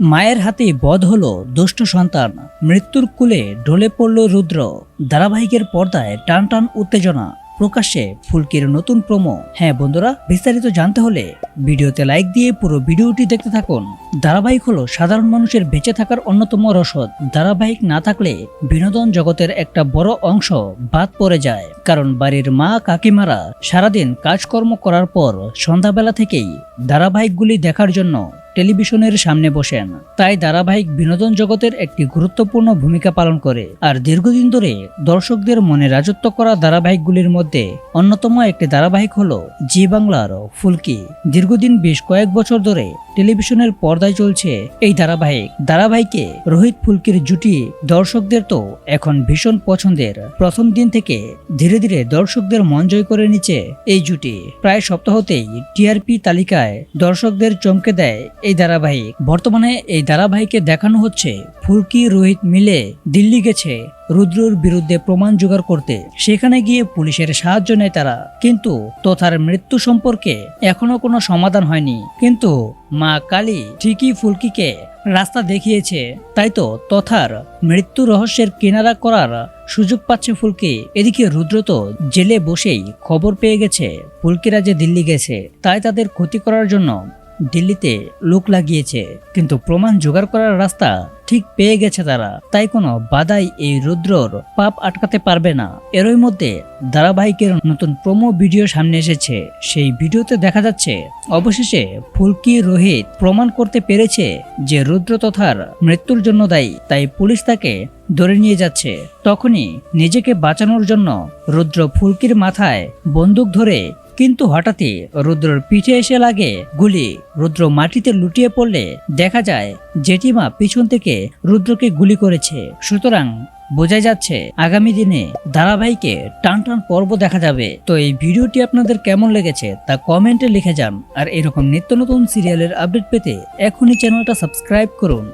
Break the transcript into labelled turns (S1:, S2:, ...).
S1: মায়ের হাতে বধ হল দুষ্ট সন্তান। মৃত্যুর কুলে ঢলে পড়ল রুদ্র। ধারাবাহিকের পর্দায় টান টান উত্তেজনা। প্রকাশ্যে ফুলকির নতুন প্রোমো। হ্যাঁ বন্ধুরা, বিস্তারিত জানতে হলে ভিডিওতে লাইক দিয়ে পুরো ভিডিওটি দেখতে থাকুন। ধারাবাহিক হলো সাধারণ মানুষের বেঁচে থাকার অন্যতম রসদ। ধারাবাহিক না থাকলে বিনোদন জগতের একটা বড় অংশ বাদ পড়ে যায়। কারণ বাড়ির মা, কাকিমারা সারাদিন কাজকর্ম করার পর সন্ধ্যাবেলা থেকেই ধারাবাহিকগুলি দেখার জন্য টেলিভিশনের সামনে বসেন। তাই ধারাবাহিক বিনোদন জগতের একটি গুরুত্বপূর্ণ ভূমিকা পালন করে। আর দীর্ঘদিন ধরে দর্শকদের মনে রাজত্ব করা ধারাবাহিকগুলির মধ্যে অন্যতম একটি ধারাবাহিক হলো জি বাংলার ফুলকি। দীর্ঘদিন বেশ কয়েক বছর ধরে টেলিভিশনের পর্দায় চলছে এই ধারাবাহিক। ধারাবাহিকে রোহিত ফুলকির জুটি দর্শকদের তো এখন ভীষণ পছন্দের। প্রথম দিন থেকে ধীরে ধীরে দর্শকদের মন জয় করে নিচ্ছে এই জুটি। প্রায় সপ্তাহতেই টিআরপি তালিকায় দর্শকদের চমকে দেয় এই ধারাবাহিক। বর্তমানে এই ধারাবাহিকে দেখানো হচ্ছে, ফুলকি রোহিত মিলে দিল্লি গেছে রুদ্রর বিরুদ্ধে প্রমাণ জোগাড় করতে। সেখানে গিয়ে পুলিশের সাহায্য নেয় তারা। কিন্তু তথার মৃত্যু সম্পর্কে এখনও কোনো সমাধান হয়নি। কিন্তু মা কালী ঠিকই ফুলকিকে রাস্তা দেখিয়েছে। তাই তো তথার মৃত্যু রহস্যের কিনারা করার সুযোগ পাচ্ছে ফুলকি। এদিকে রুদ্র তো জেলে বসেই খবর পেয়ে গেছে, ফুলকিরা যে দিল্লি গেছে, তাই তাদের ক্ষতি করার জন্য দিল্লিতে লোক লাগিয়েছে, কিন্তু প্রমাণ জোগাড় করার রাস্তা ঠিক পেয়ে গেছে তারা। তাই কোনো বাধাই এই রুদ্রর পাপ আটকাতে পারবে না। এরই মধ্যে ধারাবাহিকের নতুন প্রোমো ভিডিও সামনে এসেছে। সেই ভিডিওতে দেখা যাচ্ছে, অবশেষে ফুলকি রোহিত প্রমাণ করতে পেরেছে যে রুদ্র তথার মৃত্যুর জন্য দায়ী। তাই পুলিশ তাকে ধরে নিয়ে যাচ্ছে। তখনই নিজেকে বাঁচানোর জন্য রুদ্র ফুলকির মাথায় বন্দুক ধরে কিন্তু হঠাৎই রুদ্রর পিঠে এসে লাগে গুলি। রুদ্র মাটিতে লুটিয়ে পড়লে দেখা যায় জেঠিমা পিছন থেকে রুদ্রকে গুলি করেছে। সুতরাং বোঝা যাচ্ছে আগামী দিনে ধারাবাহিকে টান টান পর্ব দেখা যাবে। তো এই ভিডিওটি আপনাদের কেমন লেগেছে তা কমেন্টে লিখে যান। আর এরকম নিত্য নতুন সিরিয়ালের আপডেট পেতে এখনই চ্যানেলটা সাবস্ক্রাইব করুন।